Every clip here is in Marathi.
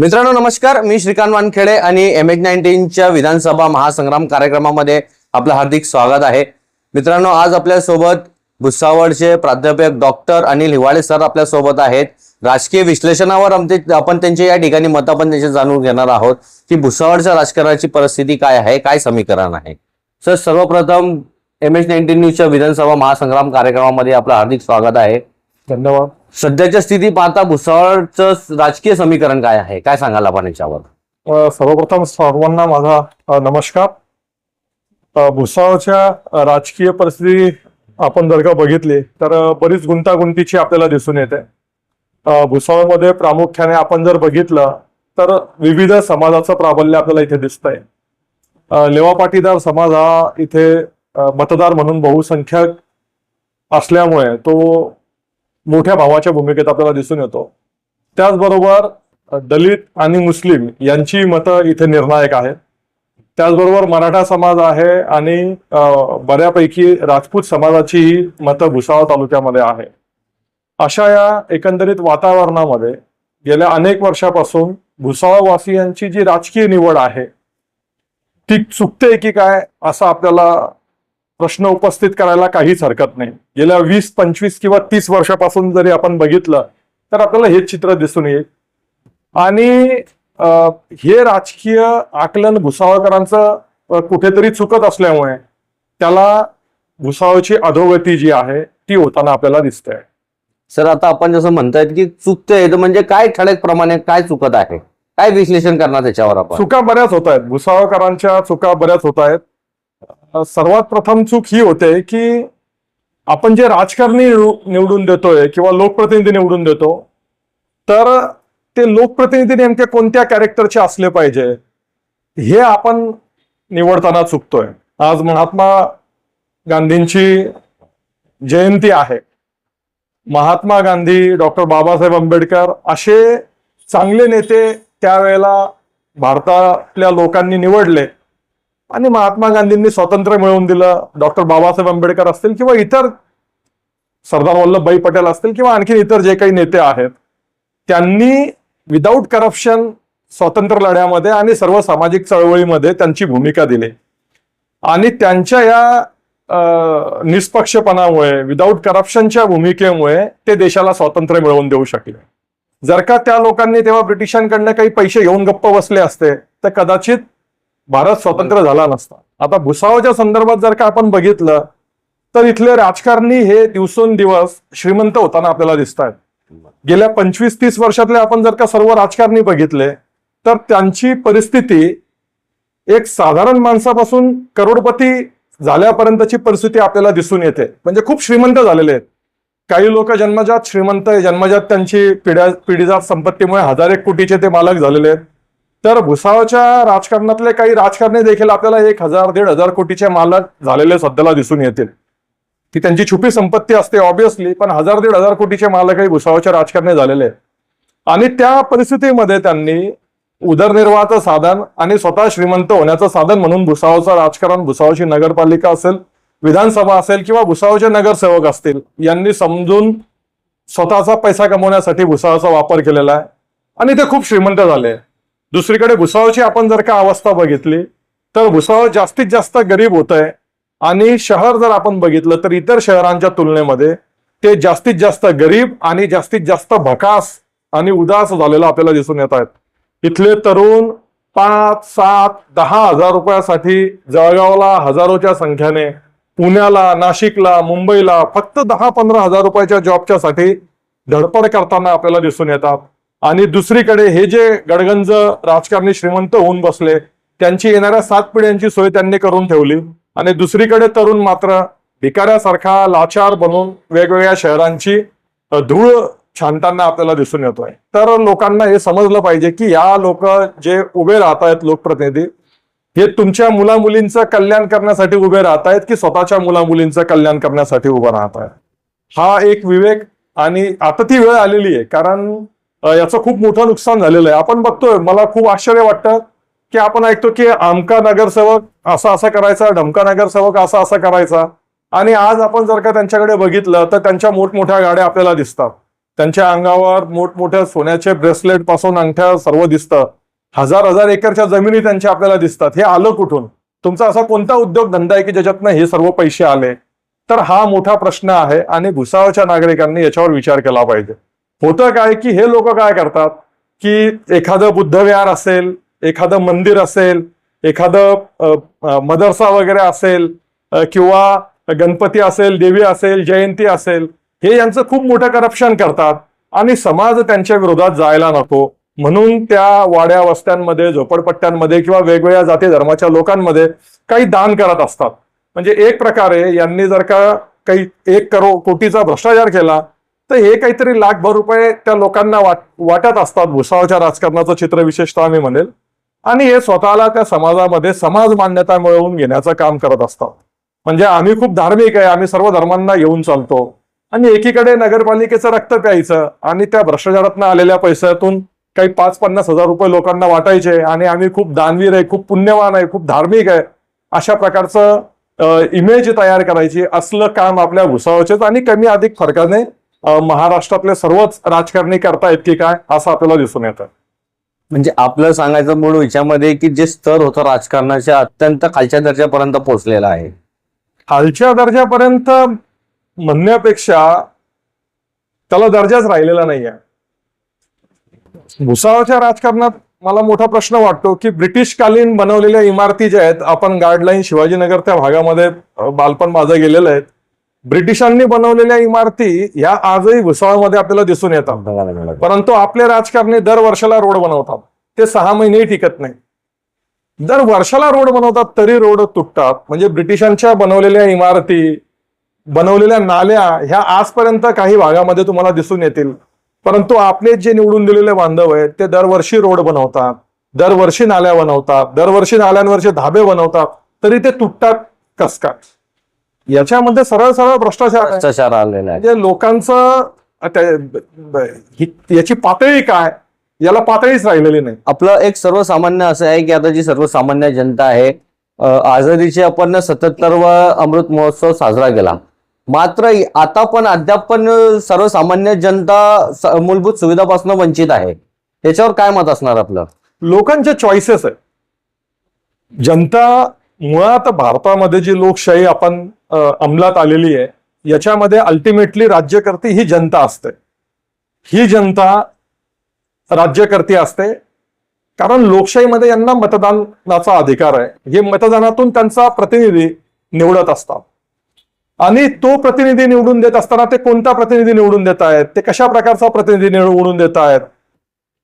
मित्रांनो नमस्कार. मी श्रीकांत वानखेडे आणि एम एच नाईन्टीनच्या विधानसभा महासंग्राम कार्यक्रमामध्ये आपलं हार्दिक स्वागत आहे. मित्रांनो आज आपल्यासोबत भुसावळचे प्राध्यापक डॉक्टर अनिल हिवाळे सर आपल्यासोबत आहेत. राजकीय विश्लेषणावर आमचे आपण त्यांचे या ठिकाणी मत आपण त्यांचे जाणून घेणार आहोत की भुसावळच्या राजकारणाची परिस्थिती काय आहे काय समीकरण आहे. सर सर्वप्रथम एम एच नाईन्टीन न्यूजच्या विधानसभा महासंग्राम कार्यक्रमामध्ये आपलं हार्दिक स्वागत आहे. धन्यवाद. सध्याच्या स्थिती पाहता भुसावळचं राजकीय समीकरण काय आहे? काय सांगाल आपण याच्यावर? सर्वप्रथम सर्वांना माझा नमस्कार. भुसावळच्या राजकीय परिस्थिती आपण जर का बघितली तर बरीच गुंतागुंतीची आपल्याला दिसून येते. भुसावळमध्ये प्रामुख्याने आपण जर बघितलं तर विविध समाजाचं प्राबल्य आपल्याला इथे दिसतंय. अ, लेवा पाटीदार समाज हा इथे मतदार म्हणून बहुसंख्यक असल्यामुळे तो मोठ्या भावाच्या भूमिकेत आपल्याला दिसून येतो. त्याचबरोबर दलित आणि मुस्लिम यांची मतं इथे निर्णायक आहेत. त्याचबरोबर मराठा समाज आहे आणि बऱ्यापैकी राजपूत समाजाचीही मतं भुसावळ तालुक्यामध्ये आहे. अशा या एकंदरीत वातावरणामध्ये गेल्या अनेक वर्षापासून भुसावळवासियांची जी राजकीय निवड आहे ती चुकते की काय असं आपल्याला प्रश्न उपस्थित करायला काहीच हरकत नाही. गेल्या वीस पंचवीस किंवा तीस वर्षापासून जरी आपण बघितलं तर आपल्याला हेच चित्र दिसून येईल. आणि हे राजकीय आकलन भुसावळकरांचं कुठेतरी चुकत असल्यामुळे त्याला भुसावळची अधोगती जी आहे ती होताना आपल्याला दिसते. सर आता आपण जसं म्हणतायत की चुकतंय तर म्हणजे काय ठळक प्रमाणे काय चुकत आहे? काय विश्लेषण करणार त्याच्यावर आपण? चुका बऱ्याच होत आहेत. भुसावळकरांच्या चुका बऱ्याच होत आहेत. सर्वात प्रथम चूक ही होते की आपण जे राजकारणी निवडून देतोय किंवा लोकप्रतिनिधी निवडून देतो तर ते लोकप्रतिनिधी नेमके कोणत्या कॅरेक्टरचे असले पाहिजे हे आपण निवडताना चुकतोय. आज महात्मा गांधींची जयंती आहे. महात्मा गांधी डॉक्टर बाबासाहेब आंबेडकर असे चांगले नेते त्यावेळेला भारतातल्या लोकांनी निवडले. आणि महात्मा गांधींनी स्वातंत्र्य मिळवून दिलं. डॉक्टर बाबासाहेब आंबेडकर असतील किंवा इतर सरदार वल्लभभाई पटेल असतील किंवा आणखी इतर जे काही नेते आहेत त्यांनी विदाऊट करप्शन स्वातंत्र्य लढ्यामध्ये आणि सर्व सामाजिक चळवळीमध्ये त्यांची भूमिका दिली. आणि त्यांच्या या निष्पक्षपणामुळे विदाऊट करप्शनच्या भूमिकेमुळे ते देशाला स्वातंत्र्य मिळवून देऊ शकले. जर का त्या लोकांनी तेव्हा ब्रिटिशांकडनं काही पैसे घेऊन गप्प बसले असते तर कदाचित भारत स्वतंत्र झाला नसता. आता भुसावळच्या संदर्भात जर का आपण बघितलं तर इथले राजकारणी हे दिवसेंदिवस श्रीमंत होताना आपल्याला दिसत आहेत गेल्या पंचवीस तीस वर्षातले आपण जर का सर्व राजकारणी बघितले तर त्यांची परिस्थिती एक साधारण माणसापासून करोडपती झाल्यापर्यंतची परिस्थिती आपल्याला दिसून येते. म्हणजे खूप श्रीमंत झालेले आहेत. काही लोक जन्मजात श्रीमंत आहे जन्मजात त्यांची पिढ्या पिढीजात संपत्तीमुळे हजार एक कोटीचे ते मालक झालेले आहेत. तर भुसावळच्या राजकारणातले काही राजकारणी देखील आपल्याला एक हजार दीड हजार कोटीचे मालक झालेले सध्याला दिसून येतील. ती त्यांची छुपी संपत्ती असते ऑब्विसली पण हजार दीड हजार कोटीचे मालकही भुसावळच्या राजकारणी झालेले आणि त्या परिस्थितीमध्ये त्यांनी उदरनिर्वाहाचं साधन आणि स्वतः श्रीमंत होण्याचं साधन म्हणून भुसावळचं राजकारण भुसावळची नगरपालिका असेल विधानसभा असेल किंवा भुसावळचे नगरसेवक असतील यांनी समजून स्वतःचा पैसा कमवण्यासाठी भुसावळचा वापर केलेला आहे. आणि ते खूप श्रीमंत झाले दुसरीकडे भुसावळची आपण जर का अवस्था बघितली तर भुसावळ जास्तीत जास्त गरीब होत आहे आणि शहर जर आपण बघितलं तर इतर शहरांच्या तुलनेमध्ये ते जास्तीत जास्त गरीब आणि जास्तीत जास्त भकास आणि उदास झालेलं आपल्याला दिसून येत आहेत. इथले तरुण पाच सात दहा हजार रुपयासाठी जळगावला हजारोच्या संख्येने पुण्याला नाशिकला मुंबईला फक्त दहा पंधरा हजार रुपयाच्या जॉबच्या साठी धडपड करताना आपल्याला दिसून येतात. आणि दुसरीकडे हे जे गडगंज राजकारणी श्रीमंत होऊन बसले त्यांची येणाऱ्या सात पिढ्यांची सोय त्यांनी करून ठेवली. आणि दुसरीकडे तरुण मात्र भिकाऱ्यासारखा लाचार बनून वेगवेगळ्या शहरांची धूळ छानताना आपल्याला दिसून येतोय. तर लोकांना हे समजलं पाहिजे की या लोक जे उभे राहत आहेत लोकप्रतिनिधी हे तुमच्या मुला मुलींचं कल्याण करण्यासाठी उभे राहत आहेत की स्वतःच्या मुला मुलींचं कल्याण करण्यासाठी उभं राहत आहेत हा एक विवेक आणि आता ती वेळ आलेली आहे. कारण याचं खूप मोठं नुकसान झालेलं आहे. आपण बघतोय मला खूप आश्चर्य वाटतं की आपण ऐकतो की आमका नगरसेवक असा असा करायचा ढमका नगरसेवक असा असा करायचा. आणि आज आपण जर का त्यांच्याकडे बघितलं तर त्यांच्या मोठमोठ्या गाड्या आपल्याला दिसतात. त्यांच्या अंगावर मोठमोठ्या सोन्याचे ब्रेसलेटपासून अंगठ्या सर्व दिसतं. हजार हजार एकरच्या जमिनी त्यांच्या आपल्याला दिसतात. हे आलं कुठून? तुमचा असा कोणता उद्योग धंदा आहे की ज्याच्यातनं हे सर्व पैसे आले? तर हा मोठा प्रश्न आहे आणि भुसावळच्या नागरिकांनी याच्यावर विचार केला पाहिजे. होतं काय की हे लोक काय करतात? की एखादं बुद्धविहार असेल एखादं मंदिर असेल एखादं मदरसा वगैरे असेल किंवा गणपती असेल देवी असेल जयंती असेल हे यांचं खूप मोठं करप्शन करतात आणि समाज त्यांच्या विरोधात जायला नको. म्हणून त्या वाड्या वस्त्यांमध्ये झोपडपट्ट्यांमध्ये किंवा वेगवेगळ्या जाती धर्माच्या लोकांमध्ये काही दान करत असतात. म्हणजे एक प्रकारे यांनी जर का काही एक करो कोटीचा भ्रष्टाचार केला तर हे काहीतरी लाखभर रुपये त्या लोकांना वाट वाटत असतात. भुसावळच्या राजकारणाचं चित्र विशेषतः मी म्हणेल. आणि हे स्वतःला त्या समाजामध्ये समाज मान्यता मिळवून घेण्याचं काम करत असतात. म्हणजे आम्ही खूप धार्मिक आहे. आम्ही सर्व धर्मांना घेऊन चालतो. आणि एकीकडे नगरपालिकेचं रक्त प्यायचं आणि त्या भ्रष्टाचारातनं आलेल्या पैशातून काही पाच पन्नास हजार रुपये लोकांना वाटायचे आणि आम्ही खूप दानवीर आहे खूप पुण्यवान आहे खूप धार्मिक आहे अशा प्रकारचं इमेज तयार करायची असलं काम आपल्या भुसावचेच आणि कमी अधिक फरकाने महाराष्ट्रातले सर्वच राजकारणी करतायत की काय असं आपल्याला दिसून येतं. म्हणजे आपलं सांगायचं मूळ विचारामध्ये की जे स्तर होतं राजकारणाच्या अत्यंत खालच्या दर्जापर्यंत पोहोचलेला आहे. खालच्या दर्जापर्यंत म्हणण्यापेक्षा त्याला दर्जाच राहिलेला नाहीये. भुसावळच्या राजकारणात मला मोठा प्रश्न वाटतो की ब्रिटिशकालीन बनवलेल्या इमारती ज्या आहेत आपण गार्डलाईन शिवाजीनगर त्या भागामध्ये बालपण माझं गेलेलं आहे. ब्रिटिशांनी बनवलेल्या इमारती ह्या आजही भुसावळमध्ये आपल्याला दिसून येतात. परंतु आपले राजकारणी दर वर्षाला रोड बनवतात. ते सहा महिनेही टिकत नाही. दर वर्षाला रोड बनवतात तरी रोड तुटतात. म्हणजे ब्रिटिशांच्या बनवलेल्या इमारती बनवलेल्या नाल्या ह्या आजपर्यंत काही भागामध्ये तुम्हाला दिसून येतील. परंतु आपले जे निवडून दिलेले बांधव आहेत ते दरवर्षी रोड बनवतात. दरवर्षी नाल्या बनवतात. दरवर्षी नाल्यांवरचे धाबे बनवतात. तरी ते तुटतात कसकाट याच्यामध्ये सरळ सरळ भ्रष्टाचार आहे. भ्रष्टाचार आलेला आहे. म्हणजे लोकांचं ब- ही- याची पातळी काय? याला पातळीच राहिलेली नाही. आपलं एक सर्वसामान्य असं आहे की आता जी सर्वसामान्य जनता आहे अ, आझादीचे आपण सत्याहत्तरवा अमृत महोत्सव साजरा केला. मात्र आता पण अद्याप पण सर्वसामान्य जनता स- मूलभूत सुविधापासून वंचित आहे. याच्यावर काय मत असणार आपलं? लोकांचे चॉईसेस आहे जनता मुळात भारतामध्ये जी लोकशाही आपण अंमलात आलेली आहे याच्यामध्ये अल्टिमेटली राज्यकर्ती ही जनता असते. ही जनता राज्यकर्ती असते कारण लोकशाहीमध्ये यांना मतदानाचा अधिकार आहे. हे मतदानातून त्यांचा प्रतिनिधी निवडत असतात. आणि तो प्रतिनिधी निवडून देत असताना ते कोणता प्रतिनिधी निवडून देत आहेत ते कशा प्रकारचा प्रतिनिधी निवडून देत आहेत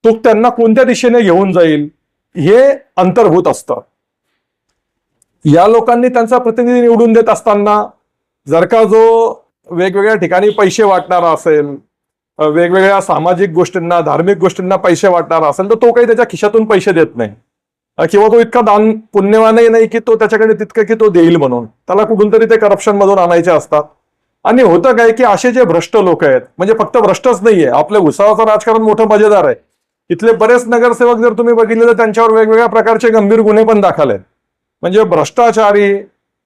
तो त्यांना कोणत्या दिशेने घेऊन जाईल हे अंतर्भूत असतं. या लोकांनी त्यांचा प्रतिनिधी निवडून देत असताना जर का जो वेगवेगळ्या ठिकाणी पैसे वाटणारा असेल वेगवेगळ्या सामाजिक गोष्टींना धार्मिक गोष्टींना पैसे वाटणारा असेल तर तो काही त्याच्या खिशातून पैसे देत नाही. किंवा तो इतका दान पुण्यवानही नाही की तो त्याच्याकडे तितकं की तो देईल म्हणून. त्याला कुठून तरी ते करप्शन मधून आणायचे असतात. आणि होतं काय की असे जे भ्रष्ट लोक आहेत म्हणजे फक्त भ्रष्टच नाहीये आपल्या उसावाचं राजकारण मोठं मजेदार आहे. इथले बरेच नगरसेवक जर तुम्ही बघितले तर त्यांच्यावर वेगवेगळ्या प्रकारचे गंभीर गुन्हे पण दाखल आहेत. म्हणजे भ्रष्टाचारी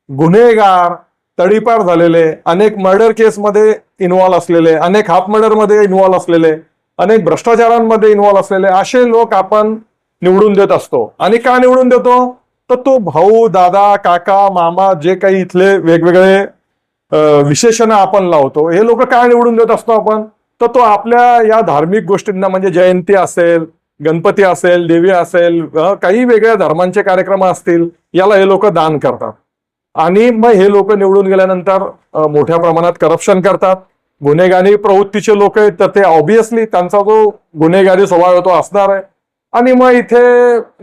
गुन्हेगार तडीपार झालेले अनेक मर्डर केसमध्ये इन्व्हॉल्व असलेले अनेक हाफ मर्डरमध्ये इन्व्हॉल्व असलेले अनेक भ्रष्टाचारांमध्ये इन्व्हॉल्व असलेले असे लोक आपण निवडून देत असतो. आणि का निवडून देतो? तर तो भाऊ दादा काका मामा जे काही इथले वेगवेगळे विशेषणं आपण लावतो हे लोक काय निवडून देत असतो आपण? तर तो आपल्या या धार्मिक गोष्टींना म्हणजे जयंती असेल गणपती असेल देवी असेल काही वेगळ्या धर्मांचे कार्यक्रम असतील याला हे लोक दान करतात. आणि मग हे लोक निवडून गेल्यानंतर मोठ्या प्रमाणात करप्शन करतात. गुन्हेगारी प्रवृत्तीचे लोक आहेत तर ते ऑब्विसली त्यांचा जो गुन्हेगारी स्वभाव आहे तो असणार आहे. आणि मग इथे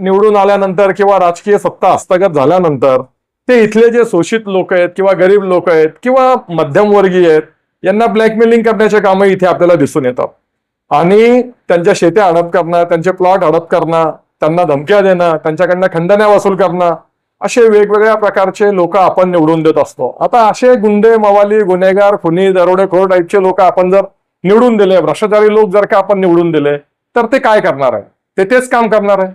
निवडून आल्यानंतर किंवा राजकीय सत्ता हस्तगत झाल्यानंतर ते इथले जे शोषित लोक आहेत किंवा गरीब लोक आहेत किंवा मध्यमवर्गीय आहेत यांना ब्लॅकमेलिंग करण्याचे कामं इथे आपल्याला दिसून येतात. आणि त्यांच्या शेत्या हडप करणं त्यांचे प्लॉट हडप करणं त्यांना धमक्या देणं त्यांच्याकडनं खंडण्या वसूल करणं असे वेगवेगळ्या प्रकारचे लोक आपण निवडून देत असतो. आता असे गुंडे मवाली गुन्हेगार खुनी दरोडेखोर टाईपचे लोक आपण जर निवडून दिले भ्रष्टाचारी लोक जर का आपण निवडून दिले तर ते काय करणार आहे? ते तेच काम करणार आहे.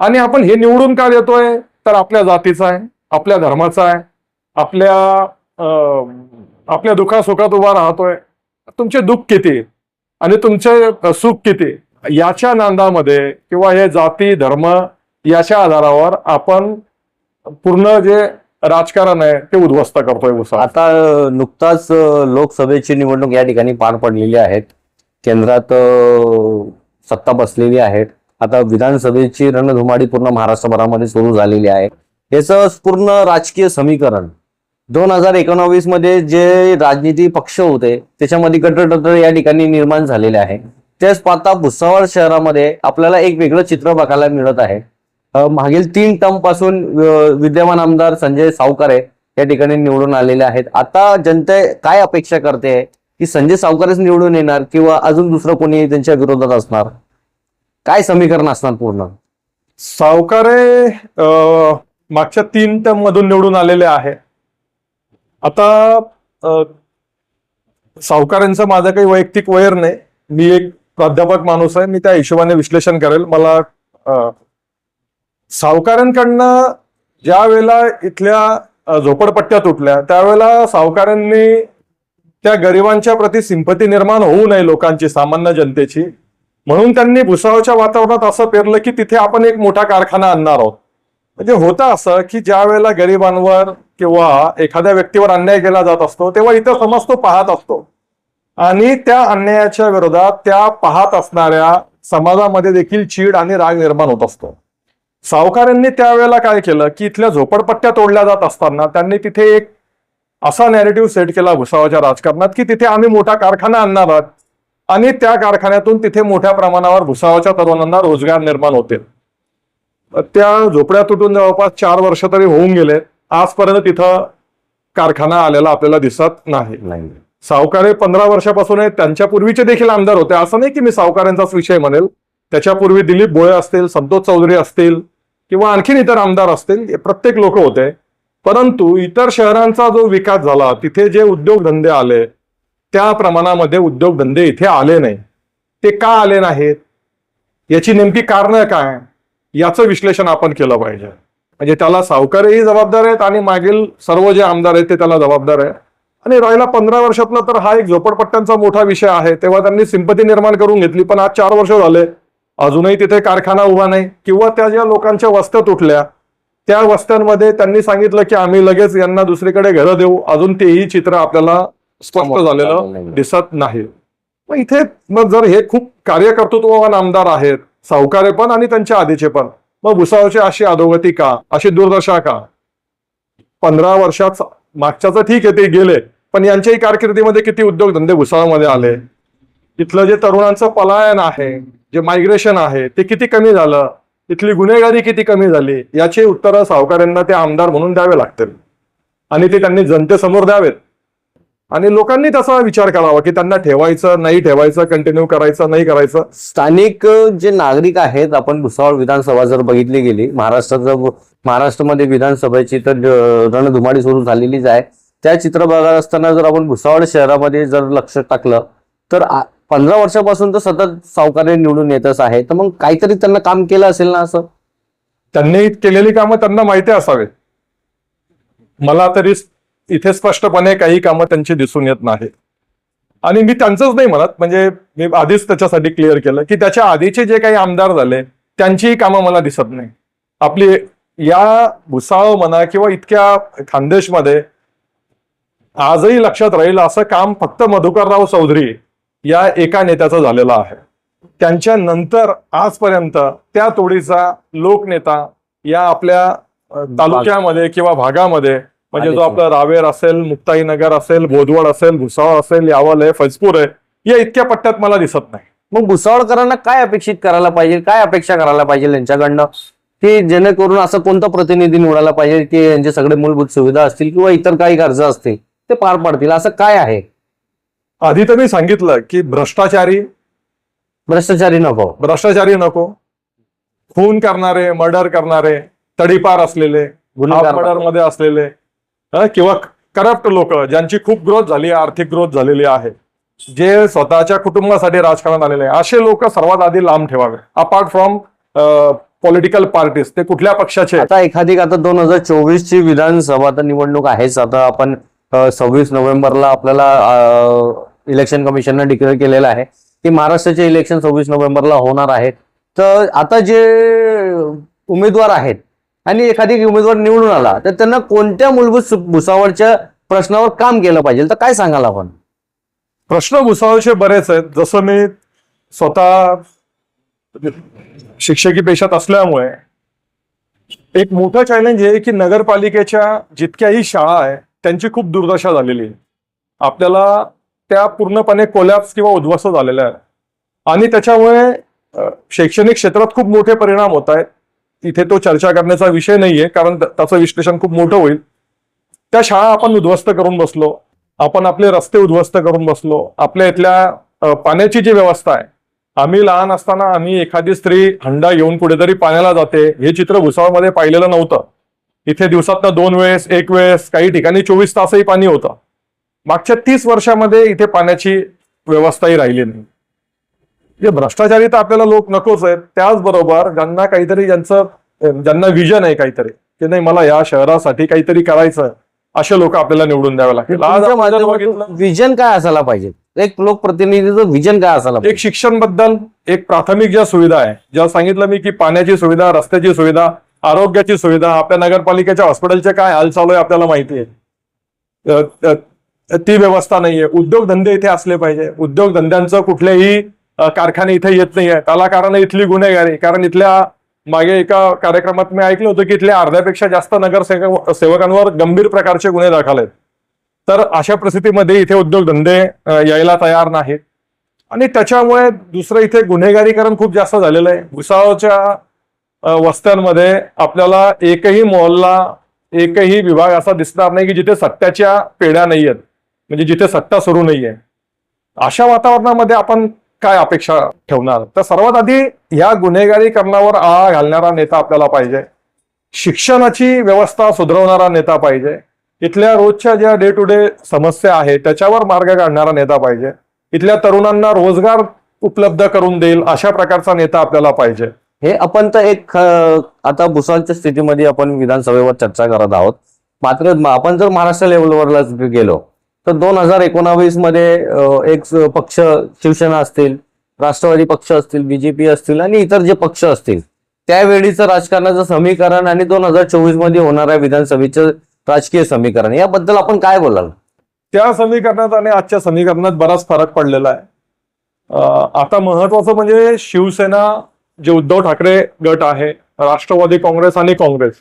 आणि आपण हे निवडून का देतोय? तर आपल्या जातीचा आहे आपल्या धर्माचा आहे आपल्या अं, आपल्या दुःखासुखात उभा राहतोय. तुमचे दुःख किती? आणि तुमचे सुख किती? याच्या नांदामध्ये किंवा हे जाती धर्म याच्या आधारावर आपण पूर्ण जे राजकारण आहे ते उद्ध्वस्त करतोय आता नुकताच लोकसभेची निवडणूक या ठिकाणी पार पडलेली आहेत. केंद्रात सत्ता बसलेली आहेत. आता विधानसभेची रणधुमाडी पूर्ण महाराष्ट्रभरामध्ये सुरू झालेली आहे. याचं पूर्ण राजकीय समीकरण दोन हजार एकोणावीसमध्ये जे राजनीती पक्ष होते त्याच्यामध्ये गटरटटर या ठिकाणी निर्माण झालेले आहे. तेच पाहता भुसावळ शहरामध्ये आपल्याला एक वेगळं चित्र बघायला मिळत आहे. मागील तीन टर्मपासून विद्यमान आमदार संजय सावकारे या ठिकाणी निवडून आलेले आहेत. आता जनते काय अपेक्षा करते की संजय सावकारेच निवडून येणार किंवा अजून दुसरं कोणी त्यांच्या विरोधात असणार? काय समीकरण असणार पूर्ण? सावकारे मागच्या तीन टर्म मधून निवडून आलेले आहे आता अं, सावकारांचं माझं काही वैयक्तिक वैर नाही. मी एक प्राध्यापक माणूस आहे मी त्या हिशोबाने विश्लेषण करेल. मला सावकारांकडनं ज्या वेळेला इथल्या झोपडपट्ट्या तुटल्या त्यावेळेला सावकारांनी त्या गरिबांच्या प्रती सिंपती निर्माण होऊ नये लोकांची सामान्य जनतेची. म्हणून त्यांनी भुसावळच्या वातावरणात असं पेरलं की तिथे आपण एक मोठा कारखाना आणणार आहोत. म्हणजे होतं असं की ज्या वेळेला गरिबांवर किंवा एखाद्या व्यक्तीवर अन्याय केला जात असतो तेव्हा इतर समाज तो पाहत असतो. आणि त्या अन्यायाच्या विरोधात त्या पाहत असणाऱ्या समाजामध्ये देखील चीड आणि राग निर्माण होत असतो. सावकारांनी त्यावेळेला काय केलं की इथल्या झोपडपट्ट्या तोडल्या जात असताना त्यांनी तिथे एक असा नॅरेटिव्ह सेट केला भुसावाच्या राजकारणात की तिथे आम्ही मोठा कारखाना आणणार आहोत. आणि त्या कारखान्यातून तिथे मोठ्या प्रमाणावर भुसावाच्या तरुणांना रोजगार निर्माण होतील. त्या झोपड्या तुटून जवळपास चार वर्ष तरी होऊन गेले. आजपर्यंत तिथं कारखाना आलेला आपल्याला दिसत नाही. सावकारे पंधरा वर्षापासून आहेत त्यांच्या पूर्वीचे देखील आमदार होते. असं नाही की मी सावकारांचाच विषय म्हणेल. त्याच्यापूर्वी दिलीप भोळे असतील संतोष चौधरी असतील किंवा आणखीन इतर आमदार असतील हे प्रत्येक लोक होते. परंतु इतर शहरांचा जो विकास झाला तिथे जे उद्योगधंदे आले त्या प्रमाणामध्ये उद्योगधंदे इथे आले नाही. ते का आले नाहीत? याची नेमकी कारणं काय? याचं विश्लेषण आपण केलं पाहिजे. म्हणजे त्याला सावकारेही जबाबदार आहेत आणि मागील सर्व जे आमदार आहेत ते त्याला जबाबदार आहे आणि राहिला पंधरा वर्षातला तर हा एक झोपडपट्ट्यांचा मोठा विषय आहे. तेव्हा त्यांनी सिंपती निर्माण करून घेतली पण आज चार वर्ष झाले. अजूनही तिथे कारखाना उभा नाही. किंवा त्या ज्या लोकांच्या वस्त्या तुटल्या त्या वस्त्यांमध्ये त्यांनी सांगितलं की आम्ही लगेच यांना दुसरीकडे घरं देऊ. अजून तेही चित्र आपल्याला स्पष्ट झालेलं दिसत नाही. मग इथे मग जर हे खूप कार्यकर्तृत्ववान आमदार आहेत सावकारे पण आणि त्यांच्या आधीचे पण. मग भुसावळची अशी अधोगती का? अशी दुर्दशा का? पंधरा वर्षात मागच्याच ठीक आहे ते गेले. पण यांच्याही कारकिर्दीमध्ये किती उद्योगधंदे भुसावळमध्ये आले? इथलं जे तरुणांचं पलायन आहे जे मायग्रेशन आहे ते किती कमी झालं? इथली गुन्हेगारी किती कमी झाली? याची उत्तरं सावकारांना ते आमदार म्हणून द्यावे लागतील. आणि ते त्यांनी जनतेसमोर द्यावेत. आणि लोकांनी तसा विचार करावा की त्यांना ठेवायचं नाही ठेवायचं कंटिन्यू करायचं नाही करायचं. स्थानिक जे नागरिक आहेत आपण भुसावळ विधानसभा जर बघितली गेली महाराष्ट्रात जर महाराष्ट्रामध्ये विधानसभेची तर रणधुमाडी सुरू झालेलीच आहे. त्या चित्र बघत असताना जर आपण भुसावळ शहरामध्ये जर लक्ष टाकलं तर पंधरा वर्षापासून तर सतत सावकारे निवडून येतच आहे. तर मग काहीतरी त्यांना काम केलं असेल ना असं? त्यांनी केलेली कामं त्यांना माहिती असावेत मला तरी इथे स्पष्टपणे काही कामं त्यांची दिसून येत नाहीत आणि मी त्यांचंच नाही म्हणत म्हणजे मी आधीच त्याच्यासाठी क्लिअर केलं की त्याच्या आधीचे जे काही आमदार झाले त्यांचीही कामं मला दिसत नाही. आपली या भुसाळ म्हणा किंवा इतक्या खानदेशमध्ये आजही लक्षात राहील असं काम फक्त मधुकरराव चौधरी या एका नेत्याचं झालेलं आहे. त्यांच्या नंतर आजपर्यंत त्या तोडीचा लोकनेता या आपल्या तालुक्यामध्ये किंवा भागामध्ये म्हणजे जो आपला रावेर असेल मुक्ताईनगर असेल बोदवड असेल भुसावळ असेल यावल आहे फैजपूर आहे या इतक्या पट्ट्यात मला दिसत नाही. मग भुसावळकरांना काय अपेक्षित करायला पाहिजे? काय अपेक्षा करायला पाहिजे यांच्याकडनं? की जेणेकरून असं कोणता प्रतिनिधी निवडायला पाहिजे की यांचे सगळे मूलभूत सुविधा असतील किंवा इतर काही गरजा असतील ते पार पडतील? असं काय आहे? आधी तर मी सांगितलं की भ्रष्टाचारी भ्रष्टाचारी नको. भ्रष्टाचारी नको. खून करणारे मर्डर करणारे तडीपार असलेले मर्डरमध्ये असलेले किंवा करप्ट लोक ज्यांची खूप ग्रोथ झाली आहे आर्थिक ग्रोथ झालेली आहे जे स्वतःच्या कुटुंबासाठी राजकारणात आलेले आहे. असे लोक सर्वात आधी लांब ठेवावे. अपार्ट फ्रॉम पॉलिटिकल पार्टीज ते कुठल्या पक्षाचे? आता एखादी आता दोन हजार चोवीस ची विधानसभा तर निवडणूक आहेच. आता आपण सव्वीस नोव्हेंबरला आपल्याला इलेक्शन कमिशननं डिक्लेअर केलेलं आहे. की महाराष्ट्राचे इलेक्शन सव्वीस नोव्हेंबरला होणार आहे तर आता जे उमेदवार आहेत आणि एखादी उमेदवार निवडून आला तर त्यांना कोणत्या मूलभूत भुसावळच्या प्रश्नावर काम केलं पाहिजे? तर काय सांगाल आपण? प्रश्न भुसावळचे बरेच आहेत. जसं मी स्वतः शिक्षकी पेशात असल्यामुळे एक मोठं चॅलेंज आहे की नगरपालिकेच्या जितक्याही शाळा आहे त्यांची खूप दुर्दशा झालेली आहे. आपल्याला त्या पूर्णपणे कोलॅप्स किंवा उद्ध्वस्त झालेल्या आहेत. आणि त्याच्यामुळे शैक्षणिक क्षेत्रात खूप मोठे परिणाम होत आहेत. इथे तो चर्चा करण्याचा विषय नाहीये कारण त्याचं विश्लेषण खूप मोठं होईल. त्या शाळा आपण उद्ध्वस्त करून बसलो. आपण आपले रस्ते उद्ध्वस्त करून बसलो. आपल्या इथल्या पाण्याची जी व्यवस्था आहे आम्ही लहान असताना आम्ही एखादी स्त्री हंडा घेऊन कुठेतरी पाण्याला जाते. हे चित्र भुसावळमध्ये पाहिलेलं नव्हतं. इथे दिवसातनं दोन वेळेस एक वेळेस काही ठिकाणी चोवीस तासही पाणी होतं. मागच्या तीस वर्षामध्ये इथे पाण्याची व्यवस्थाही राहिली नाही. जे भ्रष्टाचारी तर आपल्याला लोक नकोच आहेत त्याचबरोबर ज्यांना काहीतरी ज्यांचं ज्यांना विजन आहे काहीतरी की नाही मला या शहरासाठी काहीतरी करायचं असे लोक आपल्याला निवडून द्यावे लागतील. विजन काय असायला पाहिजे? एक लोकप्रतिनिधीचं विजन काय असायला एक शिक्षणबद्दल एक प्राथमिक ज्या सुविधा आहे ज्या सांगितलं मी की पाण्याची सुविधा रस्त्याची सुविधा आरोग्याची सुविधा आपल्या नगरपालिकेच्या हॉस्पिटलचे काय हाल चालू आहे आपल्याला माहिती आहे. ती व्यवस्था नाहीये. उद्योगधंदे इथे असले पाहिजे. उद्योगधंद्यांचं कुठलेही अ, कारखाने इथे येत नाहीये. त्याला कारण इथली गुन्हेगारी. कारण इथल्या मागे एका कार्यक्रमात मी ऐकलं होतं की इथल्या अर्ध्यापेक्षा जास्त नगरसेवक सेवकांवर गंभीर प्रकारचे गुन्हे दाखल आहेत. तर अशा परिस्थितीमध्ये इथे उद्योगधंदे यायला तयार नाहीत. आणि त्याच्यामुळे दुसरं इथे गुन्हेगारीकरण खूप जास्त झालेलं आहे. भुसावळच्या वस्त्यांमध्ये आपल्याला एकही मोहल्ला एकही विभाग असा दिसणार नाही की जिथे सत्याच्या पेढ्या नाही आहेत म्हणजे जिथे सत्ता सुरू नाहीये. अशा वातावरणामध्ये आपण काय अपेक्षा ठेवणार? तर सर्वात आधी या गुन्हेगारीकरणावर आळा घालणारा नेता आपल्याला पाहिजे. शिक्षणाची व्यवस्था सुधारवणारा नेता पाहिजे. इथल्या रोजच्या ज्या डे टू डे समस्या आहेत त्याच्यावर मार्ग काढणारा नेता पाहिजे. इथल्या तरुणांना रोजगार उपलब्ध करून देईल अशा प्रकारचा नेता आपल्याला पाहिजे. हे आपण तर एक आता भुसालच्या स्थितीमध्ये आपण विधानसभेवर चर्चा करत आहोत. मात्र आपण जर महाराष्ट्र लेवलवरला गेलो तर दोन हजार एकोणावीसमध्ये एक पक्ष शिवसेना असतील राष्ट्रवादी पक्ष असतील बीजेपी असतील आणि इतर जे पक्ष असतील त्यावेळीचं राजकारणाचं समीकरण आणि दोन हजार चोवीसमध्ये होणाऱ्या विधानसभेचं राजकीय समीकरण याबद्दल आपण काय बोलाल? त्या समीकरणात आणि आजच्या समीकरणात बराच फरक पडलेला आहे. आता महत्वाचं म्हणजे शिवसेना जे उद्धव ठाकरे गट आहे राष्ट्रवादी काँग्रेस आणि काँग्रेस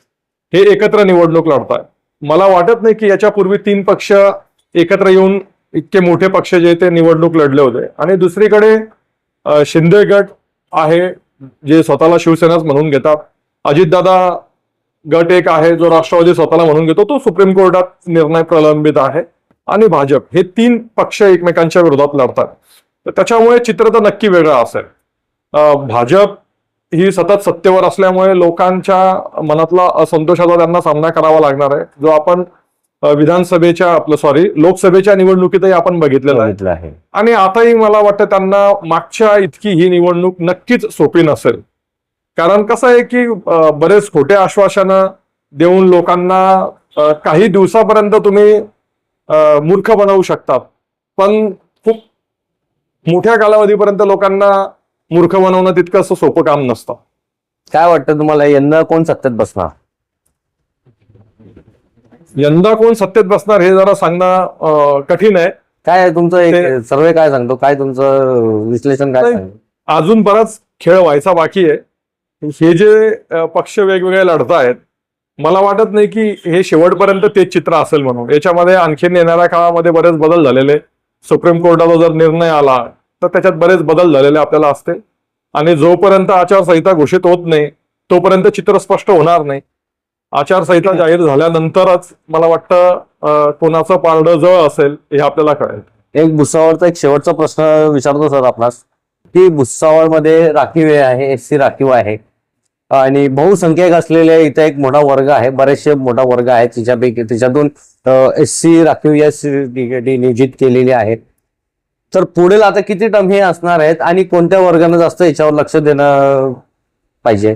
हे एकत्र निवडणूक लढताय मला वाटत नाही की याच्यापूर्वी तीन पक्ष एकत्र येऊन इतके मोठे पक्ष जे ते निवडणूक लढले होते. आणि दुसरीकडे शिंदे गट आहे जे स्वतःला शिवसेनाच म्हणून घेतात. अजितदादा गट एक आहे जो राष्ट्रवादी स्वतःला म्हणून घेतो तो सुप्रीम कोर्टात निर्णय प्रलंबित आहे. आणि भाजप हे तीन पक्ष एकमेकांच्या विरोधात लढतात. तर त्याच्यामुळे चित्र तर नक्की वेगळं असेल. भाजप ही सतत सत्तेवर असल्यामुळे लोकांच्या मनातला असंतोषाचा त्यांना सामना करावा लागणार आहे. जो आपण विधानसभेच्या आपलं सॉरी लोकसभेच्या निवडणुकीतही आपण बघितलेलं आहे. बघितलं आहे. आणि आताही मला वाटतं त्यांना मागच्या इतकी ही निवडणूक नक्कीच सोपी नसेल. कारण कसं आहे की बरेच खोटे आश्वासनं देऊन लोकांना काही दिवसापर्यंत तुम्ही मूर्ख बनवू शकतात पण खूप मोठ्या कालावधीपर्यंत लोकांना मूर्ख बनवणं तितकं असं सोपं काम नसतं. काय वाटतं तुम्हाला यंदा कोण सत्तेत बसणार? यंदा कोण सत्तेत बसणार हे जरा सांगणं कठीण आहे. काय तुमचं एक सर्वे काय सांगतो? काय तुमचं विश्लेषण काय अजून बराच खेळ व्हायचा बाकी आहे. हे जे पक्ष वेगवेगळे लढतायत मला वाटत नाही की हे शेवटपर्यंत तेच चित्र असेल म्हणून. याच्यामध्ये आणखीन येणाऱ्या काळामध्ये बरेच बदल झालेले. सुप्रीम कोर्टाचा जर निर्णय आला तर त्याच्यात बरेच बदल झालेले आपल्याला असतील. आणि जोपर्यंत आचारसंहिता घोषित होत नाही तोपर्यंत चित्र स्पष्ट होणार नाही. आचारसंहिता जाहीर झाल्यानंतरच मला वाटतं कोणाचं पारड जवळ असेल हे आपल्याला कळेल. एक भुसावळचा एक शेवटचा प्रश्न विचारतो सर आपणास की भुसावळमध्ये राखीव आहे एस सी राखीव आहे. आणि बहुसंख्यक असलेले इथे एक मोठा वर्ग आहे बरेचसे मोठा वर्ग आहे तिच्यापैकी तिच्यातून एस सी राखीव या सी नियोजित केलेली आहेत. तर पुढील आता किती टर्म हे असणार आहेत आणि कोणत्या वर्गानं जास्त याच्यावर लक्ष देणं पाहिजे?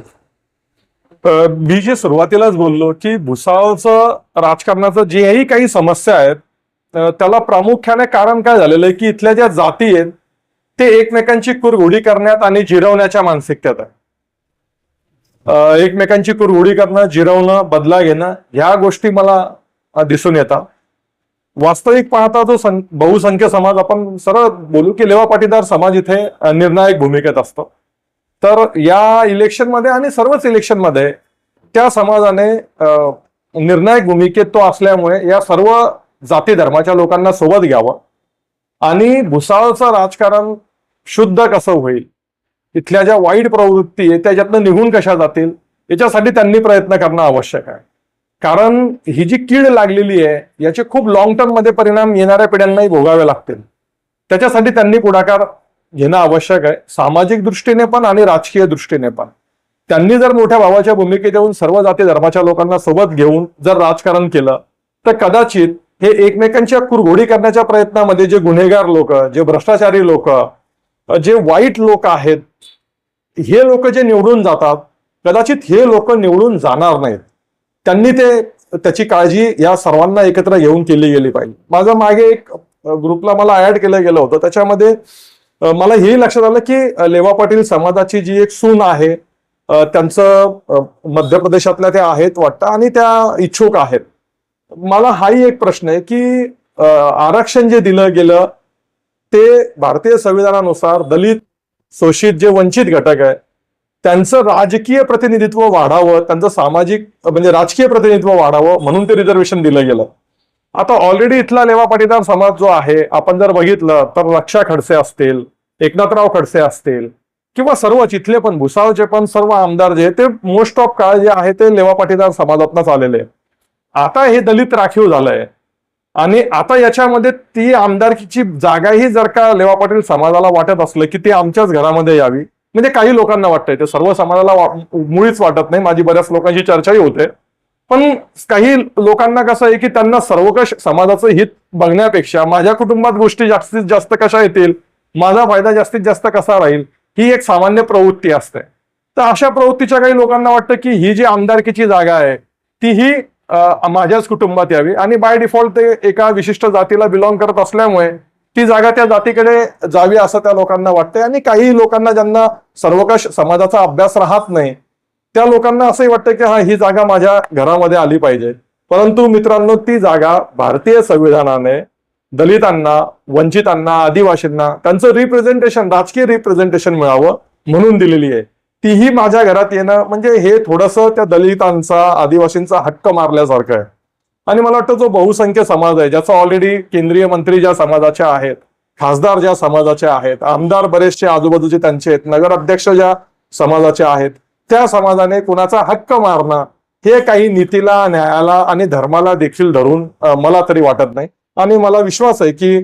मी जे सुरुवातीलाच बोललो की भुसावळचं राजकारणाचं जेही काही समस्या आहेत त्याला प्रामुख्याने कारण काय झालेलं आहे की इथल्या ज्या जाती आहेत ते एकमेकांची कुरघोडी करण्यात आणि जिरवण्याच्या मानसिकतेत आहे एकमेकांची एकमेकांची कुरघोडी करणं जिरवणं बदला घेणं ह्या गोष्टी मला दिसून येतात. वास्तविक पाहता जो बहुसंख्य समाज आपण सरळ बोलू की लेवा पाटीदार समाज इथे निर्णायक भूमिकेत असतो. तर या इलेक्शनमध्ये आणि सर्वच इलेक्शनमध्ये त्या समाजाने निर्णायक भूमिकेत तो असल्यामुळे या सर्व जाती धर्माच्या लोकांना सोबत घ्यावं. आणि भुसाळचं राजकारण शुद्ध कसं होईल? इथल्या ज्या वाईट प्रवृत्ती आहे त्याच्यातनं निघून कशा जातील? याच्यासाठी त्यांनी प्रयत्न करणं आवश्यक आहे. कारण ही जी कीड लागलेली आहे याचे खूप लॉंग टर्ममध्ये परिणाम येणाऱ्या पिढ्यांनाही भोगावे लागतील. त्याच्यासाठी त्यांनी पुढाकार घेणं आवश्यक आहे. सामाजिक दृष्टीने पण आणि राजकीय दृष्टीने पण. त्यांनी जर मोठ्या भावाच्या भूमिकेत येऊन सर्व जाती धर्माच्या लोकांना सोबत घेऊन जर राजकारण केलं तर कदाचित हे एकमेकांच्या कुरघोडी करण्याच्या प्रयत्नामध्ये जे गुन्हेगार लोक जे भ्रष्टाचारी लोक जे वाईट लोक आहेत हे लोक जे निवडून जातात कदाचित हे लोक निवडून जाणार नाहीत. त्यांनी ते त्याची काळजी या सर्वांना एकत्र घेऊन केली गेली पाहिजे. माझं मागे एक ग्रुपला मला ऍड केलं गेलं होतं. त्याच्यामध्ये मला हेही लक्षात आलं की लेवा पाटील समाजाची जी एक सून आहे त्यांचं मध्य प्रदेशातल्या त्या आहेत वाटतं आणि त्या इच्छुक आहेत. मला हाही एक प्रश्न आहे की आरक्षण जे दिलं गेलं ते भारतीय संविधानानुसार दलित शोषित जे वंचित घटक आहे त्यांचं राजकीय प्रतिनिधित्व वाढावं त्यांचं सामाजिक म्हणजे राजकीय प्रतिनिधित्व वाढावं म्हणून ते रिझर्वेशन दिलं गेलं. आता ऑलरेडी इथला लेवा पाटीदार समाज जो आहे आपण जर बघितलं तर रक्षा खडसे असतील एकनाथराव खडसे असतील किंवा सर्वच इथले पण भुसावचे पण सर्व आमदार जे ते मोस्ट ऑफ काळ जे आहे ते लेवा पाटीदार समाजातनच आलेले आता हे दलित राखीव झालंय. आणि आता याच्यामध्ये ती आमदारकीची जागाही जर का लेवा पाटील समाजाला वाटत असलं की ती आमच्याच घरामध्ये यावी म्हणजे काही लोकांना वाटतंय ते सर्व समाजाला वा- मुळीच वाटत नाही माझी बऱ्याच लोकांची चर्चाही होते. पण काही लोकांना कसं आहे की त्यांना सर्वकष समाजाचं हित बघण्यापेक्षा माझ्या कुटुंबात गोष्टी जास्तीत जास्त कशा येतील माझा फायदा जास्तीत जास्त कसा राहील ही एक सामान्य प्रवृत्ती असते. तर अशा प्रवृत्तीच्या काही लोकांना वाटतं की ही जी आमदारकीची जागा आहे तीही ही माझ्याच कुटुंबात यावी आणि बाय डिफॉल्ट ते एका विशिष्ट जातीला बिलॉंग करत असल्यामुळे ती जागा त्या जातीकडे जावी असं त्या लोकांना वाटतंय आणि काही लोकांना ज्यांना सर्वकष समाजाचा अभ्यास राहत नाही त्या लोकांना असंही वाटतं की हा ही जागा माझ्या घरामध्ये आली पाहिजे. परंतु मित्रांनो ती जागा भारतीय संविधानाने दलितांना वंचितांना आदिवासींना त्यांचं रिप्रेझेंटेशन राजकीय रिप्रेझेंटेशन मिळावं म्हणून दिलेली आहे. तीही माझ्या घरात येणं म्हणजे हे थोडंसं त्या दलितांचा आदिवासींचा हक्क मारल्यासारखं आहे. आणि मला वाटतं जो बहुसंख्य समाज आहे ज्याचा ऑलरेडी केंद्रीय मंत्री ज्या समाजाचे आहेत खासदार ज्या समाजाचे आहेत आमदार बरेचसे आजूबाजूचे त्यांचे आहेत नगर अध्यक्ष ज्या समाजाचे आहेत त्या समाजाने कुणाचा हक्क मारणं हे काही नीतीला न्यायाला आणि धर्माला देखील धरून मला तरी वाटत नाही. आणि मला विश्वास आहे की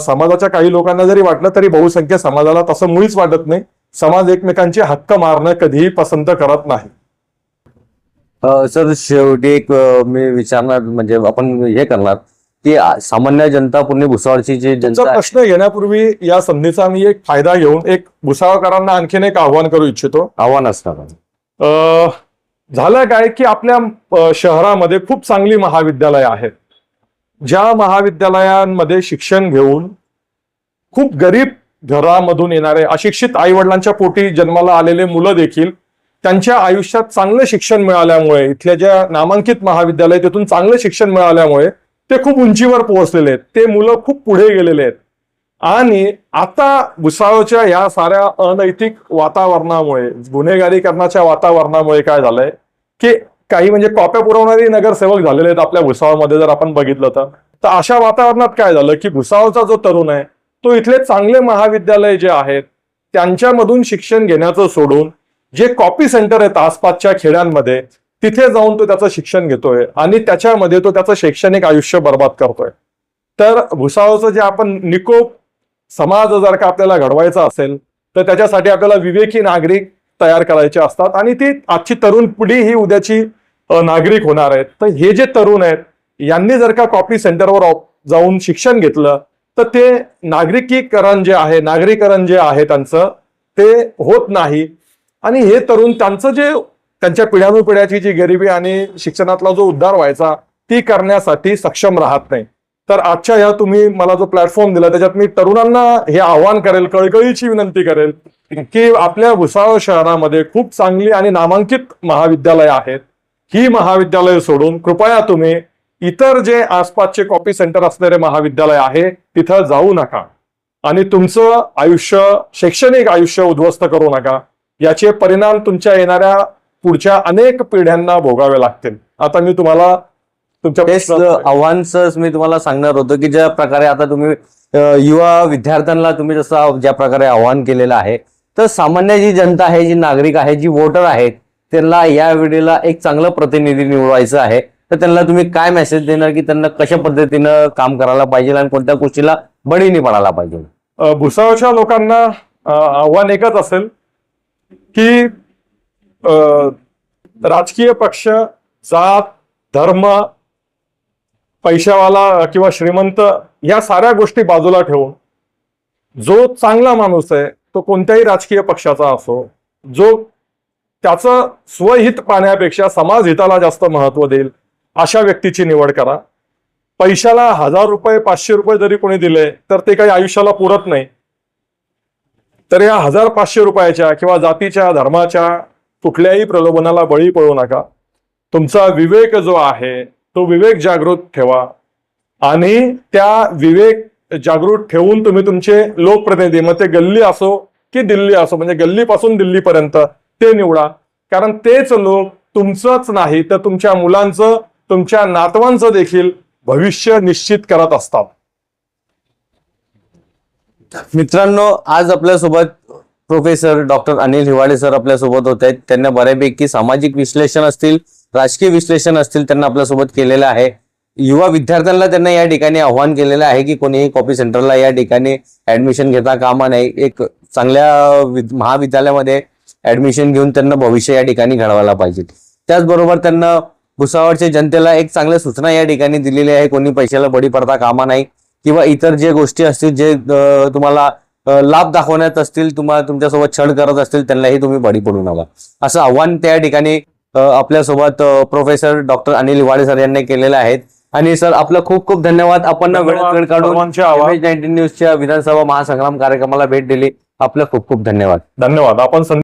समाजाच्या काही लोकांना जरी वाटलं तरी बहुसंख्य समाजाला तसं मुळीच वाटत नाही. समाज एकमेकांचे हक्क मारणं कधीही पसंत करत नाही. सर शेवटी एक मी विचारणार म्हणजे आपण हे करणार. आ- सामान्य जनता पुणे भुसावळची जी जनता प्रश्न घेण्यापूर्वी या संधीचा मी एक फायदा घेऊन एक भुसावळकरांना आणखीन एक आव्हान करू इच्छितो. आव्हान असणार झालं काय की आपल्या शहरामध्ये खूप चांगली महाविद्यालय आहेत. ज्या महाविद्यालयांमध्ये शिक्षण घेऊन खूप गरीब घरामधून येणारे अशिक्षित आई वडिलांच्या पोटी जन्माला आलेले मुलं देखील त्यांच्या आयुष्यात चांगलं शिक्षण मिळाल्यामुळे इथल्या ज्या नामांकित महाविद्यालय तिथून चांगलं शिक्षण मिळाल्यामुळे ते खूप उंचीवर पोहोचलेले आहेत. ते मुलं खूप पुढे गेलेले आहेत. आणि आता भुसावळच्या या साऱ्या अनैतिक वातावरणामुळे गुन्हेगारीकरणाच्या वातावरणामुळे काय झालंय? की काही म्हणजे कॉप्या पुरवणारे नगरसेवक झालेले आहेत आपल्या भुसावळमध्ये जर आपण बघितलं तर. तर अशा वातावरणात काय झालं की भुसावळचा जो तरुण आहे तो इथले चांगले महाविद्यालय जे आहेत त्यांच्यामधून शिक्षण घेण्याचं सोडून जे कॉपी सेंटर आहेत आसपासच्या खेड्यांमध्ये तिथे जाऊन तो त्याचं शिक्षण घेतोय आणि त्याच्यामध्ये तो त्याचं शैक्षणिक आयुष्य बर्बाद करतोय. तर भुसावळचं जे आपण निकोप समाज जर का आपल्याला घडवायचा असेल तर त्याच्यासाठी आपल्याला विवेकी नागरिक तयार करायचे असतात आणि ती आजची तरुण पिढी ही उद्याची नागरिक होणार आहेत. तर हे जे तरुण आहेत यांनी जर का कॉपी सेंटरवर जाऊन शिक्षण घेतलं तर ते नागरिकीकरण जे आहे नागरीकरण जे आहे त्यांचं ते होत नाही. आणि हे तरुण त्यांचं जे त्यांच्या पिढ्यानुपिढ्याची जी गरिबी आणि शिक्षणातला जो उद्धार व्हायचा ती करण्यासाठी सक्षम राहत नाही. तर आजच्या ह्या तुम्ही मला जो प्लॅटफॉर्म दिला त्याच्यात मी तरुणांना हे आव्हान करेल कळकळीची विनंती करेल की आपल्या भुसावळ शहरामध्ये खूप चांगली आणि नामांकित महाविद्यालय आहेत. ही महाविद्यालय सोडून कृपया तुम्ही इतर जे आसपासचे कॉपी सेंटर असणारे महाविद्यालय आहे तिथं जाऊ नका. आणि तुमचं आयुष्य शैक्षणिक आयुष्य उद्ध्वस्त करू नका. याचे परिणाम तुमच्या येणाऱ्या पुढच्या अनेक पिढ्यांना भोगावे लागतील. आता मी तुम्हाला तुमच्या प्रश्नाचं- आव्हानच मी तुम्हाला सांगणार होतो की ज्या प्रकारे आता तुम्ही युवा विद्यार्थ्यांना तुम्ही जसं ज्या प्रकारे आव्हान केलेलं आहे तर सामान्य जी जनता आहे जी नागरिक आहे जी वोटर आहेत त्यांना या वेळेला एक चांगलं प्रतिनिधी निवडायचं आहे. तर त्यांना तुम्ही काय मेसेज देणार की त्यांना कशा पद्धतीनं काम करायला पाहिजे आणि कोणत्या गोष्टीला बळी नाही पडायला पाहिजे? अ, भुसावळच्या लोकांना आव्हान एकच असेल की राजकीय पक्ष जात धर्म पैशावाला किंवा श्रीमंत या साऱ्या गोष्टी बाजूला ठेवून जो चांगला माणूस आहे तो कोणत्याही राजकीय पक्षाचा असो जो त्याचं स्वहित पाहण्यापेक्षा समाज हिताला जास्त महत्त्व देईल अशा व्यक्तीची निवड करा. पैशाला हजार रुपये पाचशे रुपये जरी कोणी दिले तर ते काही आयुष्याला पुरत नाही. तर या हजार पाचशे रुपयाच्या किंवा जातीच्या धर्माच्या कुठल्याही प्रलोभनाला बळी पडू नका. तुमचा विवेक जो आहे तो विवेक जागृत ठेवा. आणि त्या विवेक जागृत ठेवून तुम्ही तुमचे लोकप्रतिनिधी मग ते गल्ली असो की दिल्ली असो म्हणजे गल्लीपासून दिल्लीपर्यंत ते निवडा. कारण तेच लोक तुमचंच नाही तर तुमच्या मुलांचं तुमच्या नातवांचं देखील भविष्य निश्चित करत असतात. मित्रांनो आज आपल्यासोबत professor doctor Anil Hiwale sir आपल्यासोबत होत. आहेत त्यांना बऱ्यापैकी सामाजिक विश्लेषण असतील राजकीय विश्लेषण असतील त्यांना आपल्यासोबत केलेलं आहे. युवा विद्यार्थ्यांना त्यांना या ठिकाणी आव्हान केलेलं आहे की कोणीही कॉपी सेंटरला या ठिकाणी ऍडमिशन घेता कामा नाही एक चांगल्या विद- महाविद्यालयामध्ये ऍडमिशन घेऊन त्यांना भविष्य या ठिकाणी घडवायला पाहिजे. त्याचबरोबर त्यांना भुसावळच्या जनतेला एक चांगल्या सूचना या ठिकाणी दिलेली आहे कोणी पैशाला बळी पडता कामा नाही. किंवा इतर जे गोष्टी असतील जे तुम्हाला लाभ दाखवण्यात असतील तुम्हाला तुमच्यासोबत छळ करत असतील त्यांनाही तुम्ही बळी पडू नका. असं आव्हान त्या ठिकाणी आपल्यासोबत प्रोफेसर डॉक्टर अनिल वाडे सर यांनी केलेलं आहे. आणि सर आपलं खूप खूप धन्यवाद. आपण वेळ काढून न्यूजच्या विधानसभा महासंग्राम कार्यक्रमाला भेट दिली. आपलं खूप खूप धन्यवाद. धन्यवाद. आपण